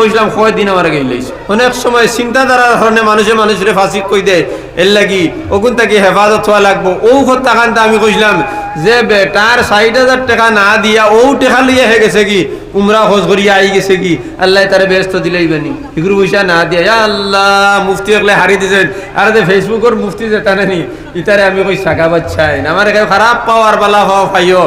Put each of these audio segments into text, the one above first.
কইছিলাম কয় দিন আমার গেলেই অনেক সময় চিন্তাধারার কারণে মানুষে মানুষের ফাঁসি কই দেয় এর লাগি ওগুন তাকে হেফাজত হওয়া লাগবো। ও টাকানটা আমি কইছিলাম যে বেটার ষাট হাজার টাকা না দিয়া ও টাকা লিয়ে হে গেছে কি? উমরা খোঁজ করিয়া আই গেছে কি? আল্লাহ তারে ব্যস্ত দিলেই বানি এগুলো পয়সা না দিয়া, ইয়া আল্লাহ, মুফতি একলে হারি দিছেন। আর যে ফেসবুকের মুফতি যে টানে নি, ইতারে আমি কই শাখা বাচ্চাই আমার এখানে খারাপ পাওয়ার বালা হওয়া পাইও।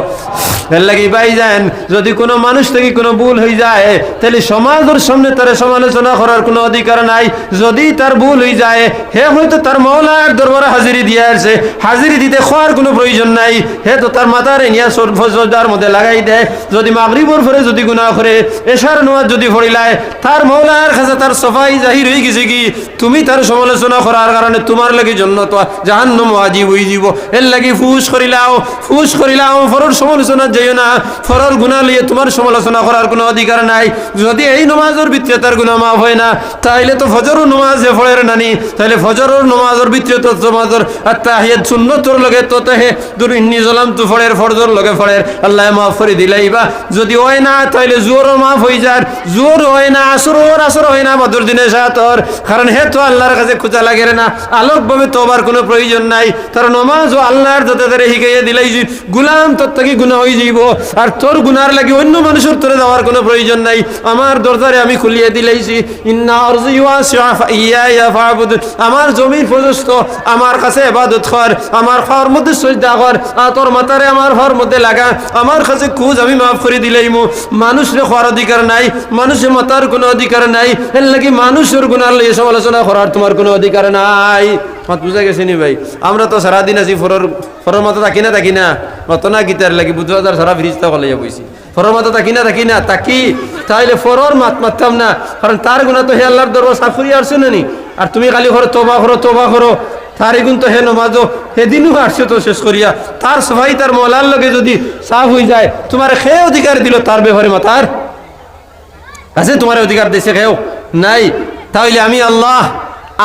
লাগি পাই যান, যদি কোনো মানুষ থেকে কোনো ভুল হয়ে যায়, তাহলে সমাজের সামনে তার সমালোচনা করার কোনো অধিকার নাই। যদি তার ভুল হয়ে যায়, হে হয়তো তার মৌলার দরবারে হাজিরি দিয়ে আসছে হাজিরি দিতে খাওয়ার কোনো প্রয়োজন নাই। হে তো তার মাথার সর্বদার মধ্যে লাগাই দেয়, যদি মাগরিবর ফরে যদি গুনাহ করে, এশার নোয়াজ যদি ফরিলায় তার মৌলার কাছে তার সফাই জাহির হয়ে গেছে কি? তুমি তার সমালোচনা করার কারণে তোমার লাগি জন্য তো জাহান্নম আজিব হয়ে যাব। এর লাগি ফুস করিলাও ফুস করিলাও ফরর সমালোচনা যাইও না, ফরর গুণা লিয়ে তোমার সমালোচনা করার কোনো অধিকার নাই। যদি এই নমাজের ভিতরে তার গুণা মাফ হয় না, তাইলে তো ফজরও যে ফলের নানি। তাইলে ফজরের নমাজের ভিতরে তো তোমাদের আত্মাহিয়াত সুন্নতর লগে তো হে দুর ইন্নি জলাম তু ফলের ফরজর লগে ফলের আল্লাহ মাফ করে দিলাইবা। যদি হয় না, তাইলে জোরও মাফ হয়ে যার। জোর হয় না, আসর ওর আসর হয় না বদর দিনে সাতর কারণ হে তো আল্লাহর কাছে খোঁজা লাগে না। আলোকভাবে তোবার কোনো প্রয়োজন নাই। তার নমাজ ও আল্লাহর যাতে তারে শিখাইয়া দিলাই গুলাম তোর থেকে গুণা হয়ে যাইব। আর তোর গুনার লাগে অন্য মানুষের তোরে দেওয়ার কোনো প্রয়োজন নাই। আমার দরজারে আমি খুলিয়ে দিলাইছি ইন্না আমার জমির প্রশস্ত, আমার কাছে ইবাদত কর। আমার খাওয়ার মধ্যে সজদা কর। আর তোর মাথারে আমার ঘর মধ্যে লাগা। আমার কাছে খুঁজ আমি মাফ করে দিলাইমু মানুষের খাওয়ার অধিকার নাই, মানুষের মাতার কোনো অধিকার নাই। এর লাগি মানুষের গুণার লাগে সমালোচনা করার তোমার কোনো অধিকার নাই। মাত বুঝা গেছে নি ভাই? আমরা তো সারাদিন আছি ফরর ফরর মতো থাকি না থাকি না। মত না গীতার লাগি বুধ হাজার সারা ফিরিস্তা কলে বইছি। ফরর মতো থাকি না থাকি না তাকি তাইলে ফরর মাত মারতাম না। কারণ তার গুণা তো হে আল্লাহর দরবার সাফ করিয়া আসছে নি আর তুমি খালি করো তোবা করো তোবা করো। তার এগুন তো হে নমাজও সেদিনও আসছে তো শেষ করিয়া। তার সবাই তার মলার লগে যদি সাফ হয়ে যায়, তোমার সে অধিকার দিল তার ব্যাপারে মাতার আছে তোমার অধিকার দিছে খেও নাই। তাহলে আমি আল্লাহ,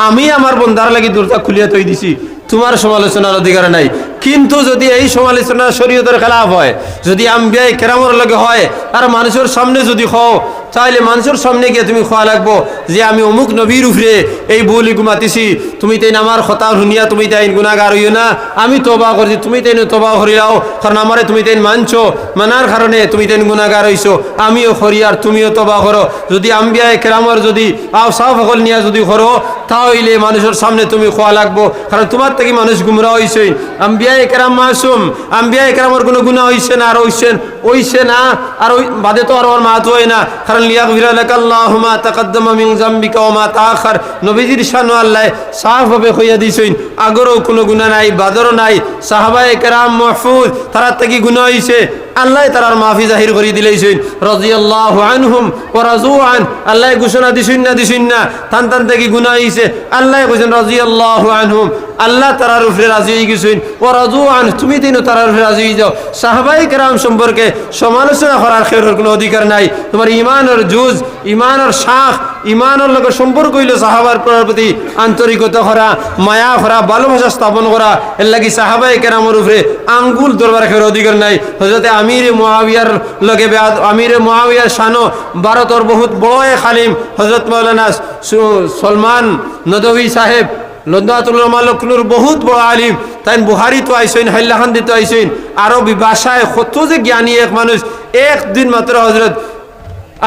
আমি আমার বন্ধার লাগি দরজা খুলিয়া তৈ দিছি। তোমার সমালোচনার অধিকার নাই। কিন্তু যদি এই সমালোচনা শরীয়তের খেলাফ হয়, যদি আম্বিয়াই কেরামর লগে হয়, আর মানুষের সামনে যদি হও, তাহলে মানুষের সামনে গিয়ে তুমি খোয়া লাগবো যে আমি অমুক নবীর উপরে এই বলি গুমাতিছি তুমি তাই আমার কথা শুনিয়া তুমি তাই গুণাগার হইও না। আমি তবা করছি, তুমি তাই তোবা করিলাও কারণ আমারে তুমি তাই মানছো, মানার কারণে তুমি তাই গুণাগার হইছো। আমিও করি আর তুমিও তবা করো। যদি আম্বিয়ায় কেরামর যদি আও সাফ সকল নিয়া যদি করো তাহলে মানুষের সামনে তুমি খোয়া লাগবো। কারণ তোমার থেকে মানুষ গুমরা হইছে। আম্বিয়ায় কেরাম মাসুম। আম্বিয়ায় কেরামর কোনো গুণা হইছে না, আর হইছেন ওইছে না, আর ওই বাদে তো আর ওর মাত হয় না। কারণ আল্লাহুমা তাকাদ্দামা মিন যামবিকা ওয়া মা তাআখার। নবীজির শানু আল্লাহ সাফভাবে কইয়া দিছেন, আগরও কোনো গুণা নাই, বাদরও নাই। সাহাবায়ে কেরাম মাহফুজ তারা থেকে গুণা হইছে। আল্লাহ তারার মাফি জাহির করে দিলেইছেন। রাদিয়াল্লাহু আনহুম ওয়া রাজু আন আল্লাহ ঘোষণা দিছেন না দিছেন না। তান তান থেকে গুনাহ হইছে আল্লাহ কইছেন, রাদিয়াল্লাহু আনহুম আল্লাহ তারার উপরে রাজি হয়ে গেছেন। ও রাজু আন তুমি দিন তারার উপরে রাজি হয়ে যাও। সাহাবাই কেরাম সম্পর্কে সমালোচনা করার খেয়ের কোনো অধিকার নাই। তোমার ইমানের জুজ ইমানের শাখ ইমানের লোকের সম্পর্ক হইল সাহাবার প্রতি আন্তরিকতা করা, মায়া করা, ভালোবাসা স্থাপন করা। এর লাগি সাহাবাই কেরামের উপরে আঙ্গুল দরবার খেয়ের অধিকার নাই। হজরতে আমির মহাবিয়ার লগে আমির মহাবিয়ার শানো ভারতর বহুত বড় খালিম হজরত মৌলানা সলমান নদী সাহেব লন্দাতুল্লাহ লক্ষ্ণুর বহুত বড় আলিম। তাই বুহারি তো আইসেন হাল্লাহান্দি তো আইসেন আরবি ভাষায় কত যে জ্ঞানী এক মানুষ, একদিন মাত্র হজরত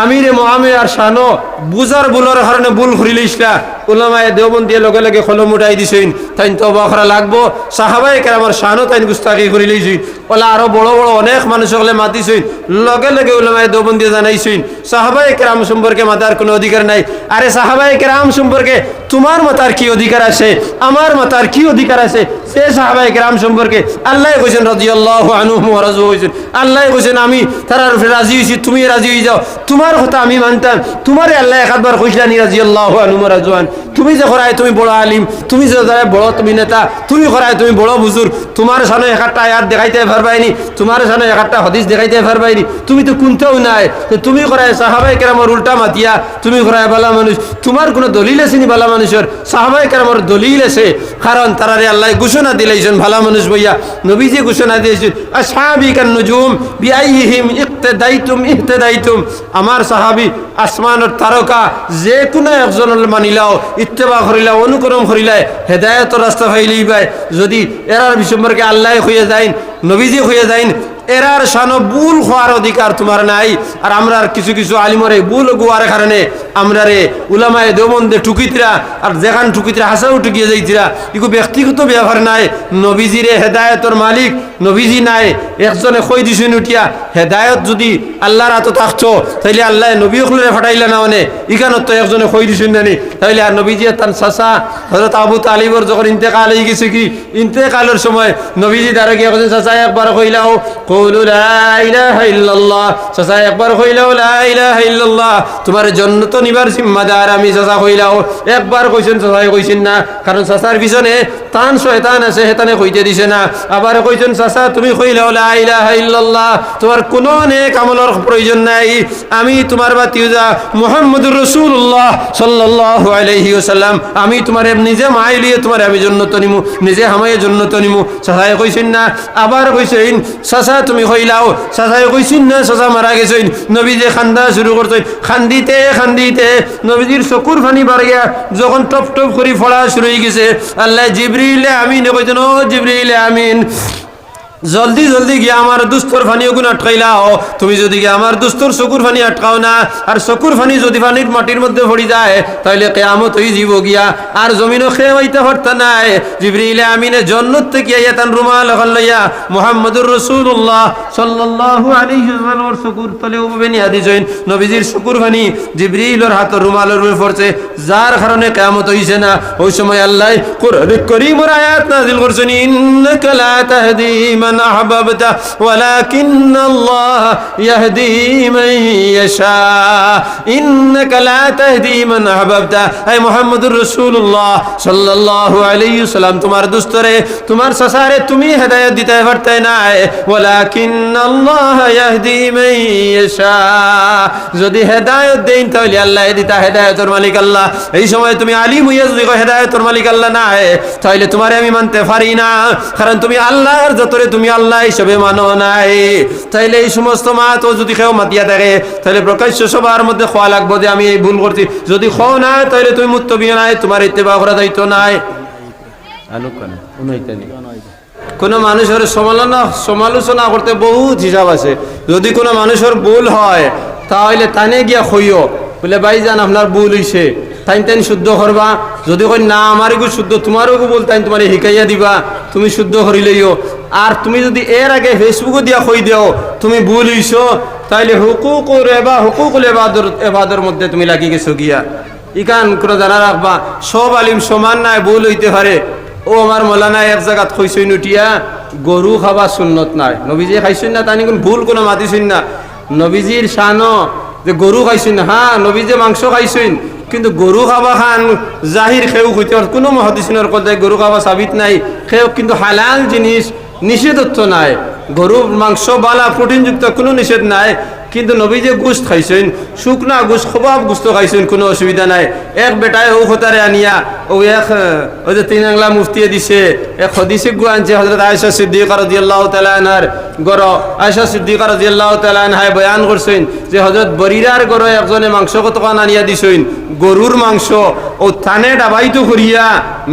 আমিরে মহামির আর শানো বুজার বুলার কারণে বুল ঘুরিলে ইসলা উলামায় দেওবন দিয়ে লগে লগে কলম উঠাই দিছেন। তাই তো বখরা লাগবো। সাহাবাই আমার শানো তাই গুস্তাকি করে লইছেন ওলা আরও বড় বড় অনেক মানুষ হলে মাতিছেন। লগে লগে উলামায় দেওবন দিয়ে জানাইছেন সাহাবাই কেরাম সম্পর্কে মাতার কোনো অধিকার নাই। আরে সাহাবাই কেরাম সম্পর্কে তোমার মাতার কি অধিকার আছে? আমার মাতার কি অধিকার আছে? সে সাহাবাই কেরাম সম্পর্কে আল্লাহ কইছেন রাদিয়াল্লাহু আনহুম ওয়া রাজু হইছেন। আল্লাহ কইছেন, আমি তারার রাজি হইছি, তুমি রাজি হই যাও। তোমার কথা আমি মানতাম। তোমারে আল্লাহ একবার কইছিলানি রাদিয়াল্লাহু আনহুম ওয়া রাজুয়ান তুমি যে করায় তুমি বড় আলিম, তুমি যে ধরে বড় তুমি নেতা, তুমি করায় তুমি বড় বুজুর তোমার সামনে একটা আয়াত দেখাইতে পারবাইনি, তোমার সামনে একটা হদিস দেখাইতে পারবাইনি। তুমি তো কোনতেও নাই। তুমি করায় সাহাবাই কেরামর উল্টা মাতিয়া, তুমি করায় বালা মানুষ। তোমার কোনো দলিল আছে নি বালা মানুষের? সাহাবাই কেরামর দলিল আছে। কারণ তারারে আল্লাহ ঘোষণা দিলাইছেন ভালো মানুষ বইয়া নবীজি ঘোষণা দিয়েছেন আসহাবিকান নুজুম বিআইহিম ইক্তাদাইতুম ইহতাদাইতুম। আমার সাহাবি আসমানের তারকা, যে কোনো একজনের মানিলাও, ইত্তেবা করিলা অনুকরণ করিলাই হেদায়ত রাস্তা ফাইলেই পায়। যদি এরার সম্পর্কে আল্লাহ হইয়া যাইন, নবীজি হইয়া যাইন এরার সানো ভুল হওয়ার অধিকার তোমার নাই। আর আমরা আর কিছু কিছু আলিমরে ভুল গোয়ার কারণে আমরা রে উলামায় দেবন্দে টুকিতরা আর যেখান টুকিতরা হাসাও টুকিয়ে যাইতিরা ইকু ব্যক্তিগত ব্যবহার নাই। নবীজিরে হেদায়তর মালিক, নবীজি নাই। একজনে কই দিছুন উঠিয়া হেদায়ত যদি আল্লাহর হাতে থাকতো, তাইলে আল্লাহ নবী হকলরে ফাটাইলে না মানে ইখানত তো একজনে কই দিছুন নানি তাইলে আর নবীজি তার চাচা হজরত আবু তালিবর যখন ইন্তেকাল হয়ে গেছে কি, ইন্তেকালের সময় নবীজি দ্বারা গিয়ে একজন চাচা একবার কইলাও কৌলু লা ইলাহা ইল্লাল্লাহ। চাচা একবার কইলাও লা ইলাহা ইল্লাল্লাহ। তোমার জন্য তো নিবার জিম্মাদার আমি চাচা কইলাও। একবার কইছেন, চাচাই কইছেন না। কারণ চাচার পিছনে তান শয়তান আছে, হেতানে কইতে দিছে না। আবার কইছেন, চাচা, তুমি কইলাও লা ইলাহা ইল্লাল্লাহ। তোমার কোনো নেক আমলের প্রয়োজন নাই। আমি তোমার বাতিও যা মুহাম্মদুর রাসূলুল্লাহ সাল্লাল্লাহু আলাইহি ওয়াসাল্লাম। আমি তোমার নিজে মাইলিয়ে তোমার আমি জন্নত নিমু, নিজে হামায়ে জন্নত নিমু। চাচাই কইছেন না। আবার কইছেন, চাচা তুমি হইলাও। চাচাই কইসুন না চাচা মারা গেছইন নবীজে খান্দা শুরু করছেন খান্দিতে খান্দিতে নবীজির চকুর ফানি বাড়িয়া যখন টপ টপ করে ফড়া শুরু হয়ে গেছে। আল্লাহ জিবরিলে আমিন কইতেন ও জিবরিলে আমিন। জলদি জলদি গিয়ে আমার দুস্তর ফানি ওগুন আটকাইলাও তুমি যদি গিয়ে আমার দুস্তর চকুর ফানি আটকাও না, আর চকুর ফানি যদি ফানির মাটির মধ্যে পড়ি যায় তাহলে কেয়ামত হয়ে যাব গিয়া, আর জমিনও খেয়ে হইতে পারত নাই। জিবরিলে আমিনে জন্নত থেকে ইয়া তান রুমাল এখন লইয়া মুহাম্মদুর রাসূলুল্লাহ সাল্লাল্লাহু আলাইহি ওয়াসাল্লামের চকুর তলে উবে নিয়া দিছেন নবীজির চকুর ফানি জিবরিলের হাতের রুমালের উপরে পড়ছে যার কারণে কেয়ামত হইছে না, ওই সময় আল্লাহ কোরআন করিমের আয়াত নাযিল করছেন ইন্নাকা লা তাহদি আহবাবতা ওয়ালাকিন আল্লাহ ইয়াহদি মান ইয়াশা। ইন্নাকা লা তাহদি মান আহবাবতা। হে মুহাম্মদুর রাসূলুল্লাহ সাল্লাল্লাহু আলাইহি ওয়াসাল্লাম, তোমার দুস্তরে, তোমার সাসারে তুমি হেদায়েত দিতে পারতে না ওয়ালাকিন আল্লাহ ইয়াহদি মান ইয়াশা। যদি হেদায়েত দেন তাহলে আল্লাহ দিতা হেদায়েতের মালিক আল্লাহ। এই সময় তুমি আলিম হইয়া যদি মালিক আল্লাহ না তাহলে তোমারে আমি মানতে পারি না। কারণ তুমি আল্লাহর যতরে তুমি আল্লাহ হিসেবে মানো নাই। তাইলে এই সমস্ত মা তো যদি কেউ মাতিয়া থাকে তাহলে প্রকাশ্য সবার মধ্যে খোয়া লাগবো যে আমি এই ভুল করছি। যদি খাও না তাহলে তুমি মুত্তবিও নাই, তোমার ইত্তেবা করা দায়িত্ব নাই। কোনো মানুষের সমালোচনা সমালোচনা করতে বহুত হিসাব আছে। যদি কোনো মানুষের ভুল হয়, তাহলে তানে গিয়া খইও। বলে, ভাইজান, আপনার ভুল হইছে। তাই তাই শুদ্ধ করবা। যদি কই না আমার গু শুদ্ধ, তোমারও বল তাই তোমার শিকাইয়া দিবা। তুমি শুদ্ধ করিলেইও আর তুমি যদি এর আগে ফেসবুকে দিয়া কই দিও, তুমি ভুল হইছো, তাইলে হুকুক রেবা হুকুক এবাদর এবাদর মধ্যে তুমি লাগি গেছো গিয়া। ইকান করে জানা রাখবা, সব আলিম সমান নাই, ভুল হইতে পারে। ও আমার মলানা এক জায়গাত খইছই নুটিয়া গরু খাবা সুন্নত নাই। নবীজি খাইছই না তানি কোন ভুল কোনো মাতিছই না। নবীজির শানো যে গরু খাইছই না হ্যাঁ নবীজে মাংস খাইছই কিন্তু গরু খাবা খান, জাহির খেউ হইতে। কোনো মহাদিসিনের কথায় গরু খাবা সাবিত নাই, খেউ কিন্তু হালাল জিনিস নিষেধত্ব নাই গরুর মাংস, বালা, প্রোটিনযুক্ত কোনো নিষেধ নাই কিন্তু নবী যে গোস্ত খাইছেন, শুকনা গোস্ত, খবাব গোস্ত খাইছেন, কোনো অসুবিধা নাই। এক বেটায় ও হতারে আনিয়া, ও এক ওই যে তিন আংলা মুফতিয়ে দিছে, এক হদিসে গু আনছে হজরত আয়সা সিদ্দিকা রাদিয়াল্লাহু তাআলা আনহার গর আয়সা সিদ্দিকা রাদিয়াল্লাহু তাআলা আনহায় বয়ান করছেন যে হজরত বরিরার গর একজনে মাংস কতখান আনিয়া দিছেন? গরুর মাংস। ও থানে ডাবাইতো করিয়া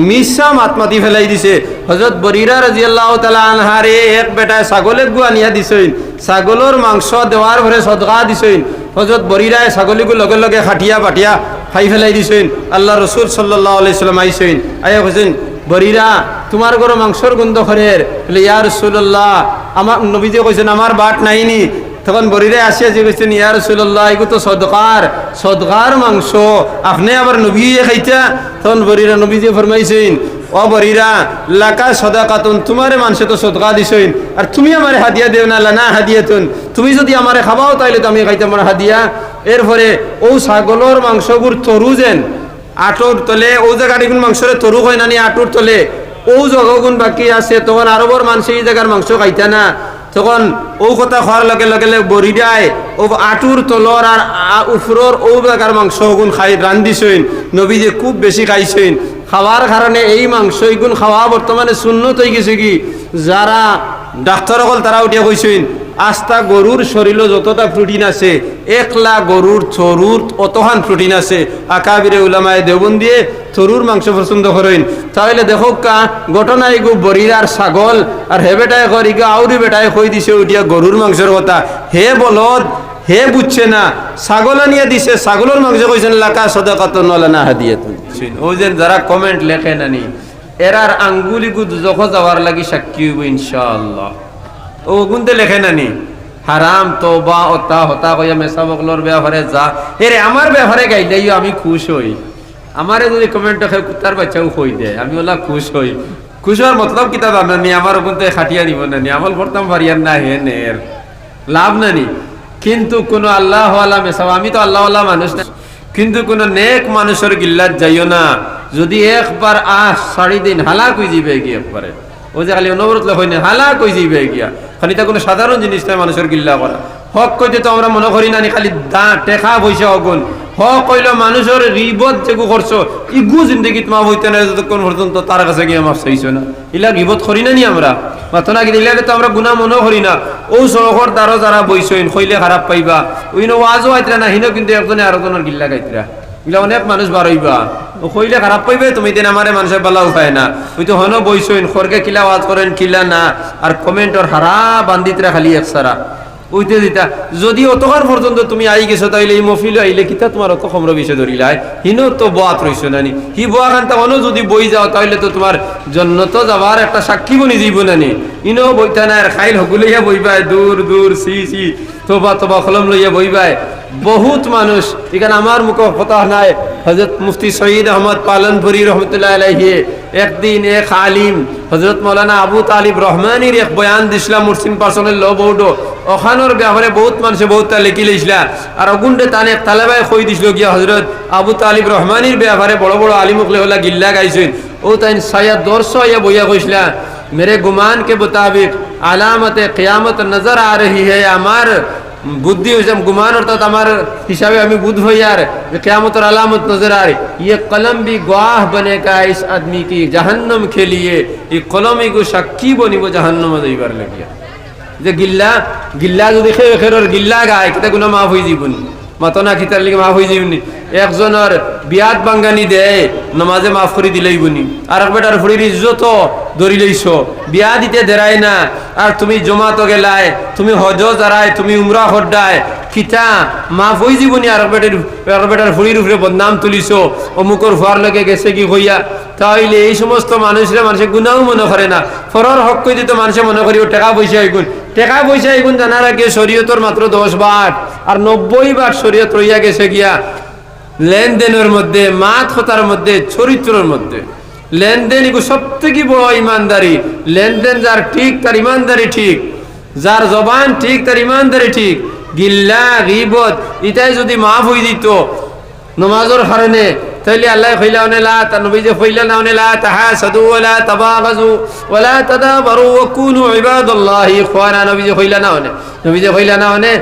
মিশা মাতমাতি ফেলাই দিছে। হজরত বরিরা রাদিয়াল্লাহু তাআলা আনহারে এক বেটায় ছাগলে গু আনিয়া দিছেন। ছাগলের মাংস দেওয়ার ঘরে সদকা দিছেন। হজরত বরিরায় ছাগলীকে লগে লগে খাটিয়া পাটিয়া খাই ফেলাই দিছেন। আল্লাহ রসুল সাল্লাহ আলাইসাল্লাম আইছেন। আয়া কৈছেন, বরিরা তোমার ঘর মাংসর গন্ধ খরের বলে, ইয়া রসুল্লাহ আমার নবীজে কইছেন আমার বাট নাইনি। তখন বরিরে আসিয়া যে কইছেন, ইয়া রসুল্লাহ এগুলো তো সদকার সদকার মাংস, আপনি আবার নবী খাইতা? তখন বরিরা নবী যে ফরমাইছেন, ও বরিরা লাকা সদাকাতুন, তোমারে মানুষে তো সদকা দিছইন আর তুমি আমারে হাদিয়া দেও না, লানা হাদিয়াতুন, তুমি যদি আমারে খাবাও তাইলে তো আমি খাইতে আমার হাদিয়া। এরপরে ও ছাগলের মাংসগুর তরু যেন আটুর তলে, ও জায়গাটি কোন মাংসরে তরু হয় নানি আটুর তলে, ও জগগুণ বাকি আছে, তখন আরবর মানুষ এই জায়গার মাংস খাইতা না। তখন ও কথা খাওয়ার লগে লগে বড়ি দেয় ও আটুর তলর আর উফরর ও বেকার মাংস গুণ খাই রান্ধিছইন নবী যে খুব বেশি খাইছেন খাওয়ার কারণে এই মাংস এইগুণ খাওয়া বর্তমানে শূন্য হয়ে গেছে কি? যারা ডাক্তার অকল তারা উঠিয়া কইছেন আস্তা গরুর শরীরে যতটা প্রোটিন আছে, একলা গরুর চরুর অতহান প্রোটিন আছে। আকাবিরে উলামায় দেবন দিয়ে চরুর মাংস পছন্দ করেন। তাহলে দেখো কা, ঘটনা এগু বরির আর ছাগল, আর হে বেটায় করি গা আউরি বেটায় কই দিছে উঠিয়া গরুর মাংসের কথা। হে বলদ, হে বুঝছে না, ছাগল নিয়ে দিছে, ছাগলের মাংস কইছেন লাকা সদাকাত নলানা হাদিয়ে ও যে যারা কমেন্ট লেখে নানি এরার আঙ্গুলি গুদ যখন যাওয়ার লাগি সাক্ষী হইব ইনশাআল্লাহ। ও গুনতে লেখে নানি হারাম তোবা অতা, হতা কইয়া মেসা বকলর ব্যবহারে যা। এরে, আমার ব্যবহারে গাইলেই আমি খুশ হই। আমারে যদি কমেন্ট দেখে কুত্তার বাচ্চাও কই দে আমি ওলা খুশ হই। খুশ হওয়ার মতলব কিতা জানানি আমার ওগুনতে খাটিয়া নিব নানি আমল করতাম পারিয়ার না হে নের লাভ নানি কিন্তু কোন আল্লাহ আল্লাহ মেসাব আমি তো আল্লাহ আল্লাহ মানুষ না। কিন্তু কোন নেক মানুষের গিল্লাত যাইও না। যদি একবার আহ, সাড়ি দিন হালাক হয়ে কি একবারে? ও যে খালি অনবরত লেখ না হালাক হয়ে যাবে গিয়া? খালি তা কোনো সাধারণ জিনিস নয় মানুষের গিল্লা করা। হক কইতে তো আমরা মনে করি না খালি দা টেকা পয়সা অগুন হক কইল মানুষের রিবত যেগু করছ, ইগু জিন্দগিত মাফ হইতে না যতক্ষণ পর্যন্ত তার কাছে গিয়ে মাফ চাইছো না। ইলা রিবত করি না নি আমরা? মাথনা কি দিলে তো আমরা গুণা মনে করি না। ও সড়কর দ্বারা যারা বইছইন কইলে খারাপ পাইবা। ওইন ওয়াজও আইতরা না, হিনো কিন্তু একজনে আরেকজনের গিল্লা গাইতরা। ইলা অনেক মানুষ বার হইবা। ও কইলে খারাপ পাইবে তুমি দিন আমারে মানুষের বালা উপায় না। ওই তো হনো বইছইন খরকে কিলা ওয়াজ করেন, কিলা না। আর কমেন্টর হারা বান্দিতরা খালি একসারা উইতে দিতা, যদি অতকার পর্যন্ত তুমি আই গেছো, তাইলে এই মফিল আইলে কিতা তোমার অত খমর বিষয় ধরিলাই হিনো তো বাত রইছো নানি। হি বোয়া খান্তা অন যদি বই যাও, তাইলে তো তোমার জন্য তো যাবার একটা সাক্ষী বনি যাইব নানি। ইনো বইতা না আর খাইল হগুলাইয়া বইবাই দূর দূর সি সি তোবা তোবা কলম লইয়া বইবাই বহুত মানুষ এখানে আমার মুখ কথা নাই। হজরত মুফতি সঈদ আহমদ পালনপুরি রহমতুল্লাহ আলাইহি একদিন এক আলিম হজরত মৌলানা আবু তালিব রহমানির এক বয়ান দিছিলাম মুসলিম পার্সনের ল বৌডো ওখানোর ব্যাপারে বহুত মানুষে বহুত তা লিখি লইছিলা আর অগুন্ডে তানে তালেবাই কই দিছিল গিয়া হজরত আবু তালিব রহমানির ব্যাপারে বড় বড় আলিমুখলে হলা গিল্লা গাইছেন ও তাই সায়া দর্শ ইয়া বইয়া কইছিলা मेरे गुमान के मुताबिक আলামত क़यामत नजर आ रही है আমার বুদ্ধি হয়েছে গুমান অর্থাৎ আমার হিসাবে আমি বুধ যে কেয়ামতর আলামত নজর আর। ইয়ে কলম বি গাহ বনে কা আদমি কি জাহান্নম খেলিয়ে, ই কলমে গো সাক্ষী বনিব জাহান্নম দইবার লাগিয়া। যে গিল্লা গিল্লা যদি খেয়ে খের গিল্লা গায় কিন্তু গুনা মাফ হয়ে জীবনী। মাতনা খিতার লিগে মাফ হয়ে যাবনি একজনের বিয়াত বাঙ্গানি দেয়, নমাজে মাফ করে দিলেই বুনি। আর এক বেটার ফুড়ির ইজ্জত ধরি লইছ। বিয়া দিতে দেরাই না। আর তুমি জমা তো গেলায়, তুমি হজ দাঁড়ায় তুমি উমরা হড্ডায় খিতা মাফ হয়ে যাবনি আর বেটার আর বেটার ফুড়ির উপরে বদনাম তুলিছ অমুকর ফুয়ার লগে গেছে কি হইয়া তাইলে এই সমস্ত মানুষরা মানুষে গুণাও মনে করে না। ফরর হক কই দিতে মানুষে মনে করি টাকা পয়সা এগুন টাকা পয়সা এগুন জানার আগে শরীয়তর মাত্র দশ বার আর নব্বই বার শরীয়ত রইয়া গেছে গিয়া লেনদেনের মধ্যে, মাত হতার মধ্যে চরিত্রের মধ্যে। লেনদেন এগুলো সব থেকে বড় ইমানদারি লেনদেন যার ঠিক তার ইমানদারি ঠিক। যার জবান ঠিক তার ইমানদারি ঠিক। গিল্লা গিবত এটাই যদি মাফ হয়ে দিত নমাজের কারণে তাইলে আল্লাহ কইলা অনে লা তা নবী যে কইলা না অনে লা তাহাসাদু ওয়ালা তাবাগাজু ওয়ালা তাদাবারু ওয়া কুনু ইবাদাল্লাহি ইখওয়ানা নবী যে কইলা না অনে নবী যে কইলা না অনে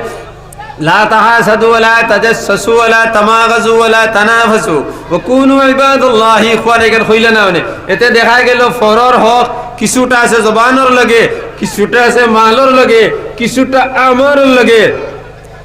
لا تحاسدوا ولا تجسسوا ولا تماغزوا ولا تنافسوا وكونوا عباد الله اخوانا এখানে কইলা না অনে এতে দেখা গেল ফরর হক কিছুটা আছে জবানের লগে কিছুটা আছে মালর লগে কিছুটা আমরের লগে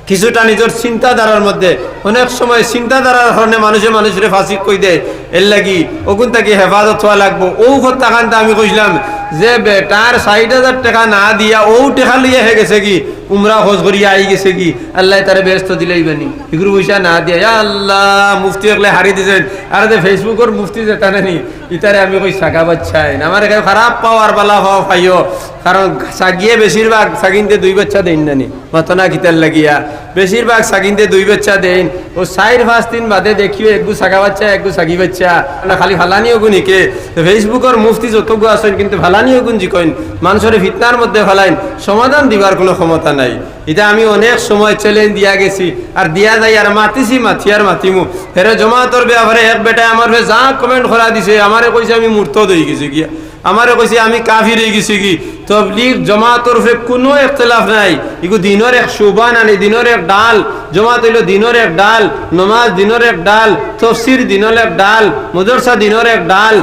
কিছুটা নিজের চিন্তাধারার মধ্যে। অনেক সময় চিন্তাধারার কারণে মানুষে মানুষের ফাঁসি কই দেয়। এর লাগি ওগুন তাকে হেফাজত হওয়া লাগবো। ও টাকানটা আমি কইলাম যে বেটার ষাট হাজার টাকা না দিয়া ও টেকা লিয়ে হে গেছে কি? উমরা খোঁজ করিয়া আই গেছে কি? আল্লাহ তারে ব্যস্ত দিলেই বানি এগুলো পয়সা না দিয়া আল্লাহ, মুফতি একলে হারি দিছেন। আর যে ফেসবুকের মুফতি যেটা নেনি ইতারে আমি কই সাকা বাচ্চাই আমার এখানে খারাপ পাওয়ার বালা হওয়া পাইও কারণ সাগিয়ে বেশিরভাগ সাগিনতে দুই বাচ্চা দেন নানি মাতনা কিতার লাগিয়া। বেশিরভাগ সাগিনতে দুই বাচ্চা দেন ও সাইর পাঁচ দিন বাদে দেখিও একগু সাগা বাচ্চা একগু সাগি বাচ্চা। না খালি ফালানি ওগুন ইকে ফেসবুকের মুফতি যতগু আছেন, কিন্তু ফালানি ওগুন জিকইন মানুষের ফিতনার মধ্যে ফালাইন। সমাধান দিবার কোনো ক্ষমতা নাই। এটা আমি অনেক সময় চ্যালেঞ্জ দিয়া গেছি। আর দিয়া যাই আর মাতিছি, মাতি আর মাতিমু। হেরে জমাতর ব্যাপারে এক বেটায় আমার যা কমেন্ট করা দিছে আমারে কইছে আমি মূর্ত হয়ে গেছি গিয়া। আমারে কইছে আমি কাফির হয়ে গেছি কি তবলিগ জমাতর ফে কোনো ইখতলাফ নাই। ইগু দিনের এক শোভা নানি দিনের এক ডাল। জমাত হইল দিনের এক ডাল, নমাজ দিনের এক ডাল তফসির দিনের এক ডাল মদরসা দিনের এক ডাল।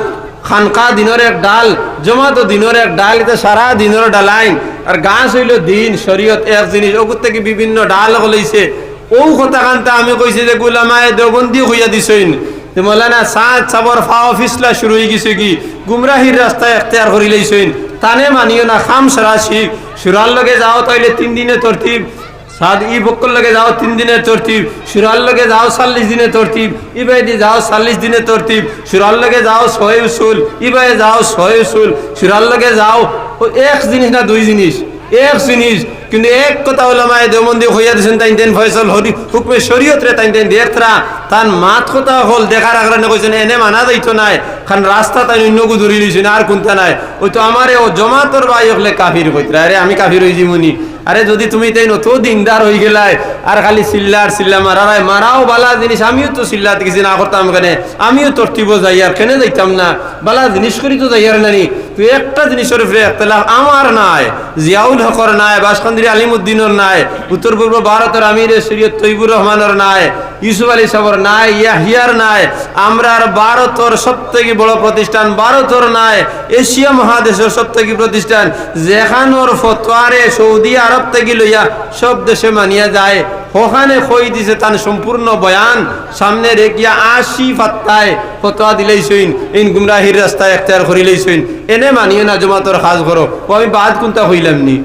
খানকা দিনের এক ডাল, জমাত দিনের এক ডাল এটা সারা দিনের ডালাইন। আর গাছ হইল দিন, শরীয়ত এক জিনিস, ওগুর থেকে বিভিন্ন ডাল গলাইছে। ও কথা কান্তা আমি কইছি যে গুলামায় দেবন্দি হইয়া দিছইন মৌলানা সাত সাবর ফাও ফিসলা শুরু হয়ে গেছে কি? গুমরাহির রাস্তায় এখতিয়ার করি লইছইন তানে মানিও না খাম সারা শিখ। সুরার লগে যাও তাইলে তিন দিনে তরতিব। সাদ ই বক্কর লগে যাও তিন দিনের তরতিব, সুরার লগে যাও চল্লিশ দিনে তরতিব, ইবাইদি যাও চল্লিশ দিনে তরতিব, সুরার লগে যাও ছয় উসুল, ইবাই যাও ছয় উসুল, সুরার লগে যাও এক জিনিস না দুই জিনিস, এক জিনিস। কিন্তু এক কথা ওলামায় দেওমন্দি হইয়া দিয়েছেন তাই তেন ফয়সল হরি, হুকমে শরীয়ত রে তাই তেন দেখতরা তার মাত কথা হল দেখার আগ্রহ কইছেন, এনে মানা যাইতো নাই খান রাস্তা তাই অন্যকু ধরি লইছেন আর কোনটা নাই। ওই তো আমারে ও জমাতর হলে কাফির কইতরা আরে আমি কাফির হই জীবনী আরে যদি তুমি তাই নত দিনদার হয়ে গেলাই, আর খালি চিল্লার চিল্লা মারারাই মারাও বালা জিনিস, আমিও তো চিল্লাত কিছু না করতাম কেনে, আমিও তরতিব যাই আর কেনে যাইতাম না, বালা জিনিস করি তো যাই আর নানি, তুই একটা জিনিসের উপরে আমার নাই, জিয়াউল হকর নাই, বাসকান্দির আলিমুদ্দিনের নাই, উত্তর পূর্ব ভারতের আমির সৈয়দ তৈবুর রহমানের নাই, ইউসুফ আলী সাবর নাই, ইয়াহিয়ার নাই, আমরা আর ভারতের সব থেকে বড় প্রতিষ্ঠান, ভারতের নাই, এশিয়া মহাদেশের সব থেকে প্রতিষ্ঠান, যেখানোর ফতোয়ারে সৌদি আরব থেকে লইয়া সব দেশে মানিয়া যায়। ওখানে কই দিছে তার সম্পূর্ণ বয়ান? সামনে রেখিয়া আশি ফাত্তায় ফতোয়া দিলেইছইন ইন গুমরাহির রাস্তায় এখতিয়ার করিলেইছইন এনে মানিয়ে না জমাতর কাজ করো। ও আমি বাদ কোনটা হইলাম নি?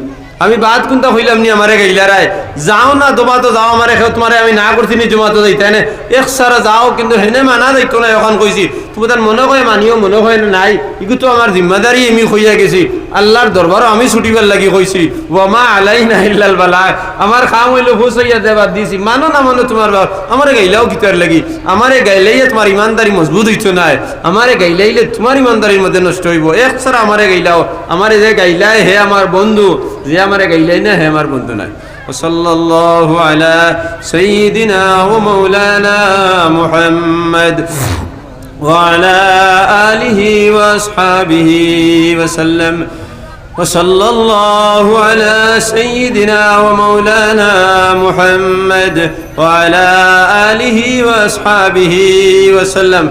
আমি বাদ কোনটা হইলাম নি আমারে গাইলারায় যাও না, দোবা তো যাও আমারে খেয়ে তোমারে আমি না করছি নি জমা তো যাইতে এনে এক সারা যাও, কিন্তু হেনে মানা যাইতো না, এখন কইছি। তুমি তার মনে হয় মানিও মনে হয় না, নাই। ইগু তো আমার জিম্মাদারি আমি হইয়া গেছি। আল্লাহর দরবারও আমি ছুটিবার লাগি কইছি ওমা আলাই না ইল্লাল বালা। আমার খাম হইল হুস হইয়া দেবার দিছি। মানো না মানো তোমার বাপ। আমারে গাইলাও কিতার লাগি। আমারে গাইলেই তোমার ইমানদারি মজবুত হইতো নাই। আমারে গাইলাইলে তোমার ইমানদারির মধ্যে নষ্ট হইব। এক সারা আমারে গাইলাও। আমারে যে গাইলাই হে আমার বন্ধু, যে আমারে গাইলাই না হে আমার বন্ধু নাই وصلى الله على سيدنا ومولانا محمد وعلى آله وأصحابه وسلم وصلى الله على سيدنا ومولانا محمد وعلى آله وأصحابه وسلم